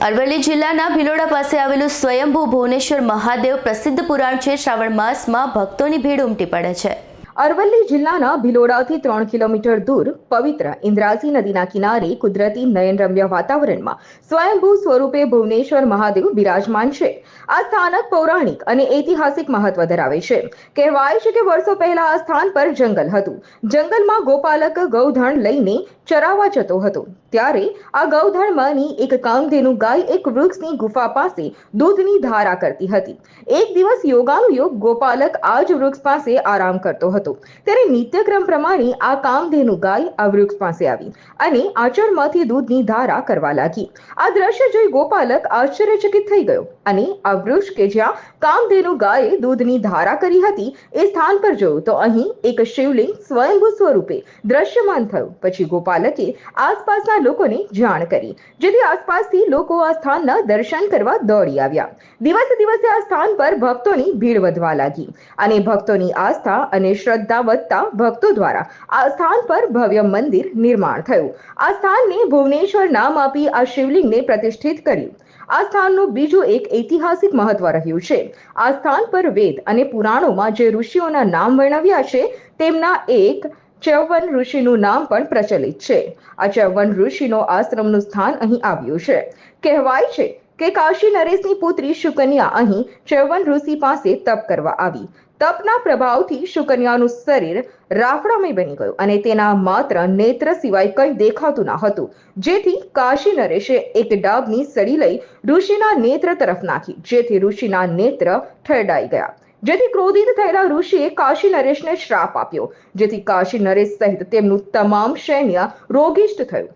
અરવલ્લી જિલ્લાના ભિલોડા પાસે આવેલું સ્વયંભૂ ભુવનેશ્વર મહાદેવ પ્રસિદ્ધ પુરાણ છે. શ્રાવણ માસમાં ભક્તોની ભીડ ઉમટી પડે છે. અરવલ્લી જિલ્લાના ભિલોડાથી ત્રણ કિલોમીટર દૂર પવિત્ર ઇન્દ્રાસી નદીના કિનારે કુદરતી નયનરમ્ય વાતાવરણમાં સ્વયંભૂ સ્વરૂપે ભુવનેશ્વર મહાદેવ બિરાજમાન છે. આ સ્થાનક પૌરાણિક અને ઐતિહાસિક મહત્વ ધરાવે છે. કહેવાય છે કે વર્ષો પહેલા આ સ્થાન પર જંગલ હતું. જંગલમાં ગોપાલક ગૌધણ લઈને ચરાવા જતો હતો. ત્યારે આ ગૌધણમાંની એક કામધેનુ ગાય એક વૃક્ષની ગુફા પાસે દૂધની ધારા કરતી હતી. એક દિવસ યોગાનુયોગ ગોપાલક આ જ વૃક્ષ પાસે આરામ કરતો હતો. ત્યારે નિત્યક્રમ પ્રમાણે આ કામધેનુ ગાય આ વૃક્ષ પાસે આવી અને આચળમાંથી દૂધની ધારા કરવા લાગી. આ દ્રશ્ય જોઈ ગોપાલક આશ્ચર્યચકિત થઈ ગયો અને આ વૃક્ષ કે જ્યાં કામધેનુ ગાયે દૂધની ધારા કરી હતી એ સ્થાન પર જોયું તો અહીં એક શિવલિંગ સ્વયંભૂ સ્વરૂપે દ્રશ્યમાન થયું. પછી ગોપાલકે આસપાસના લોકોને જાણ કરી, જેથી આસપાસથી લોકો આ સ્થાનના દર્શન કરવા દોડી આવ્યા. દિવસે દિવસે આ સ્થાન પર ભક્તોની ભીડ વધવા લાગી અને ભક્તોની આસ્થા અને શ્રદ્ધા વધતા ભક્તો દ્વારા આ સ્થાન પર ભવ્ય મંદિર નિર્માણ થયું. આ સ્થાનને ભુવનેશ્વર નામ આપી આ શિવલિંગને પ્રતિષ્ઠિત કર્યું. આ સ્થાનનું બીજું એક ઐતિહાસિક મહત્વ રહ્યું છે. આ સ્થાન પર વેદ અને પુરાણોમાં જે ઋષિઓના નામ વર્ણવ્યા છે, તેમના એક ચૌવન ઋષિનું નામ પણ પ્રચલિત છે. આ ચૌવન ઋષિનો આશ્રમનું સ્થાન અહીં આવ્યું છે. કહેવાય છે કે કાશી નરેશની પુત્રી શુકન્યા અહીં ચૌવન ઋષિ પાસે તપ કરવા આવી. તપના પ્રભાવથી શુકન્યાનું શરીર રાફડામય બની ગયું અને તેના માત્ર નેત્ર સિવાય કંઈ દેખાતું ન હતું. જેથી કાશી નરેશે એક ડાબની સળી લઈ ઋષિના નેત્ર તરફ નાખી, જેથી ઋષિના નેત્ર ઠરડાઈ ગયા. જેથી ક્રોધિત થયેલા ઋષિએ કાશી નરેશને શ્રાપ આપ્યો, જેથી કાશી નરેશ સહિત તેમનું તમામ સૈન્ય રોગિષ્ટ થયું.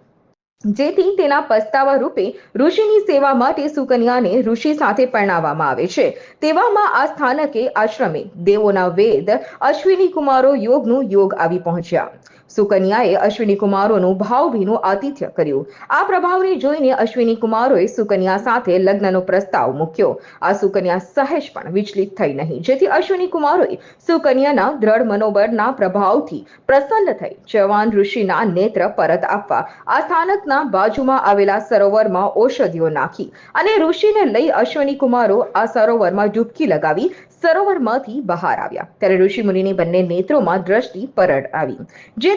જેથી તેના પસ્તાવા રૂપે ઋષિની સેવા માટે સુકન્યાને ઋષિ સાથે પરણાવવામાં આવે છે. તેવામાં આ સ્થાનકે આશ્રમે દેવોના વેદ, અશ્વિની કુમારો યોગનું યોગ આવી પહોંચ્યા. સુકન્યાએ અશ્વિની કુમારોનું ભાવભીનું આતિથ્ય કર્યું. આ પ્રભાવને જોઈને અશ્વિની કુમારોએ સુકન્યા સાથે લગ્નનો પ્રસ્તાવ મૂક્યો. આ સુકન્યા સહેજ પણ વિચલિત થઈ નહીં. જેથી અશ્વિની કુમારોએ સુકન્યાના દ્રઢ મનોબળના પ્રભાવથી પ્રસન્ન થઈ જવાન ઋષિના નેત્ર પરત આપવા, આ સ્થાનકના બાજુમાં આવેલા સરોવરમાં ઔષધિઓ નાખી અને ઋષિને લઈ અશ્વિની કુમારો આ સરોવરમાં ડૂબકી લગાવી સરોવરમાંથી બહાર આવ્યા. ત્યારે ઋષિ મુનિની બંને નેત્રોમાં દ્રષ્ટિ પરડ આવી.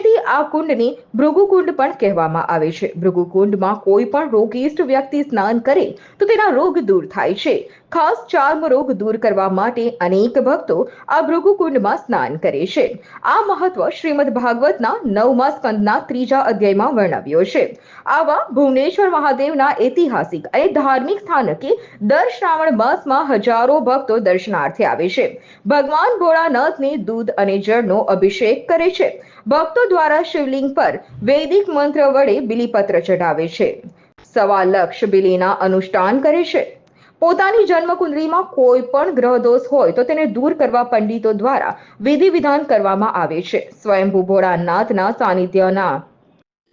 જેથી આ કુંડને ભૃગુકુંડ પણ કહેવામાં આવે છે. ભૃગુકુંડમાં કોઈ પણ રોગીષ્ટ વ્યક્તિ સ્નાન કરે તો તેના રોગ દૂર થાય છે. ખાસ ચાર્મ રોગ દૂર કરવા માટે અનેક ભક્તો આ ભૃગુકુંડમાં સ્નાન કરે છે. આ મહત્વ શ્રીમદ ભાગવતના નવમા સ્કંદના ત્રીજા અધ્યાયમાં વર્ણવ્યો છે. આવા ભુવનેશ્વર મહાદેવના ઐતિહાસિક અને ધાર્મિક સ્થાનકે દર શ્રાવણ માસમાં હજારો ભક્તો દર્શનાર્થે આવે છે. ભગવાન ભોળાનાથને દૂધ અને જળનો અભિષેક કરે છે. ભક્તો દ્વારા શિવલિંગ પર વૈદિક મંત્ર વડે બિલીપત્ર ચઢાવે છે. સવા લક્ષ બિલીના અનુષ્ઠાન કરે છે. પોતાની જન્મકુંડલીમાં કોઈ પણ ગ્રહ દોષ હોય તો તેને દૂર કરવા પંડિતો દ્વારા વિધિ વિધાન કરવામાં આવે છે. સ્વયંભૂ ભોળાનાથના સાનિધ્યના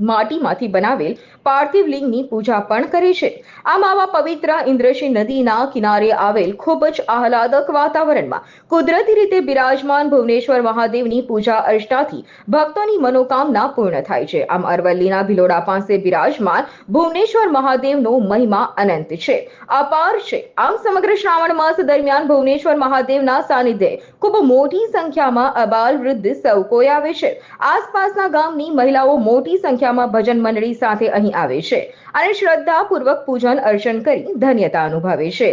માટીમાંથી બનાવેલ પાર્થિવ લિંગની પૂજા પણ કરે છે. આમ આવા પવિત્ર ઇન્દ્રશી નદીના કિનારે આવેલ ખૂબ જ આહલાદક વાતાવરણમાં કુદરતી રીતે બિરાજમાન ભુવનેશ્વર મહાદેવની પૂજા અર્ચનાથી ભક્તોની મનોકામના પૂર્ણ થાય છે. આમ અરવલ્લીના ભિલોડા પાસે બિરાજમાન ભુવનેશ્વર મહાદેવનો મહિમા અનંત છે. અપાર છે. આમ સમગ્ર શ્રાવણ માસ દરમિયાન ભુવનેશ્વર મહાદેવના સાનિધ્ય ખૂબ મોટી સંખ્યામાં અબાલ વૃદ્ધ સૌ કોઈ આવે છે. આસપાસના ગામની મહિલાઓ મોટી સંખ્યામાં ભજન મંડળી સાથે અહીં આવે છે અને શ્રદ્ધાપૂર્વક પૂજન અર્ચન કરી ધન્યતા અનુભવે છે.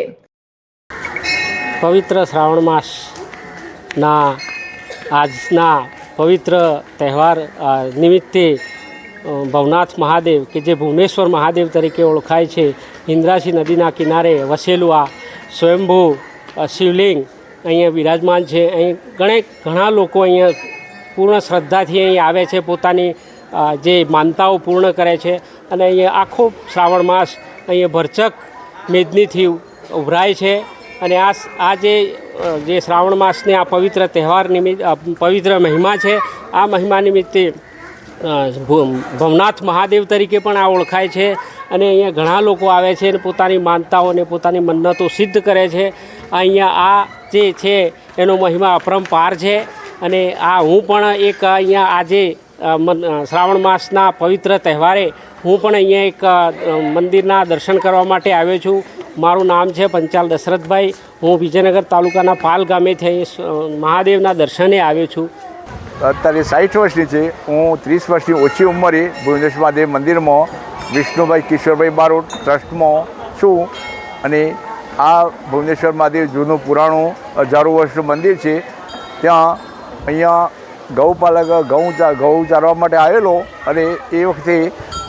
પવિત્ર શ્રાવણ માસના આજના પવિત્ર તહેવાર નિમિત્તે ભવનાથ મહાદેવ કે જે ભુવનેશ્વર મહાદેવ તરીકે ઓળખાય છે ઇન્દ્રાસી નદીના કિનારે વસેલું આ સ્વયંભૂ શિવલિંગ અહીંયા વિરાજમાન છે. અહીં ઘણે ઘણા લોકો અહીંયા પૂર્ણ શ્રદ્ધાથી અહીં આવે છે પોતાની જે માનતાઓ પૂર્ણ કરે છે અને અહીંયા આખો શ્રાવણ માસ અહીંયા ભરચક મેદનીથી ઉભરાય છે અને આ આ જે જે શ્રાવણ માસને આ પવિત્ર તહેવાર નિમિત્ત પવિત્ર મહિમા છે, આ મહિમા નિમિત્તે ભવનાથ મહાદેવ તરીકે પણ આ ઓળખાય છે અને અહીંયા ઘણા લોકો આવે છે અને પોતાની માનતાઓને પોતાની મન્નતો સિદ્ધ કરે છે. અહીંયા આ જે છે એનો મહિમા અપરંપાર છે અને આ હું પણ એક અહીંયા આજે શ્રાવણ માસના પવિત્ર તહેવારે હું પણ અહીંયા એક મંદિરના દર્શન કરવા માટે આવ્યો છું. મારું નામ છે પંચાલ દશરથભાઈ. હું વિજયનગર તાલુકાના પાલ ગામેથી મહાદેવના દર્શને આવ્યો છું. અત્યારે સાઠ વર્ષની છે. હું ત્રીસ વર્ષની ઓછી ઉંમરે ભુવનેશ્વર મહાદેવ મંદિરમાં વિષ્ણુભાઈ કિશોરભાઈ બારોટ ટ્રસ્ટમાં છું અને આ ભુવનેશ્વર મહાદેવ જૂનું પુરાણું હજારો વર્ષનું મંદિર છે. ત્યાં અહીંયા ગૌપાલક ઘઉં ચા ઘઉં ચારવા માટે આવેલો અને એ વખતે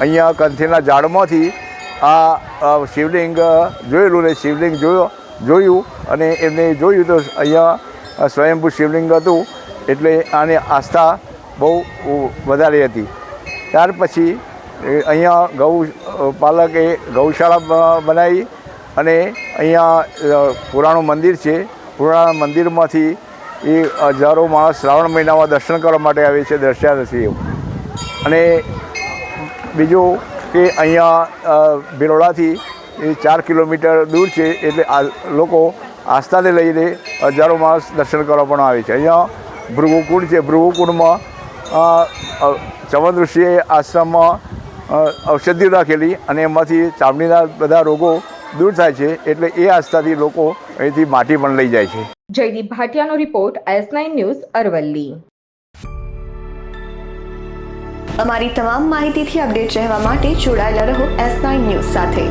અહીંયા કંથીના ઝાડમાંથી આ શિવલિંગ જોયેલું ને શિવલિંગ જોયો, જોયું અને એમને જોયું તો અહીંયા સ્વયંભૂ શિવલિંગ હતું એટલે આની આસ્થા બહુ વધારે હતી. ત્યાર પછી અહીંયા ગૌ, પાલકે ગૌશાળા બનાવી અને અહીંયા પુરાણું મંદિર છે. પુરાણા મંદિરમાંથી એ હજારો માણસ શ્રાવણ મહિનામાં દર્શન કરવા માટે આવે છે દર્શનાર્થીઓ અને બીજું કે અહીંયા ભીરોડાથી એ ચાર કિલોમીટર દૂર છે એટલે આ લોકો આસ્થાને લઈને હજારો માણસ દર્શન કરવા પણ આવે છે. અહીંયા ભૃગુકુંડ છે ભૃગુકુંડમાં અ, ઋષિએ આશ્રમમાં ઔષધિ રાખેલી અને એમાંથી ચામડીના બધા રોગો દૂર થાય છે એટલે એ આસ્થાથી લોકો અહીંથી માટી પણ લઈ જાય છે. Jaydeep ભાટિયાનો report S nine news Aravalli. અમારી તમામ માહિતીથી અપડેટ રહેવા માટે જોડાયેલા રહો એસ નાઇન ન્યૂઝ સાથે.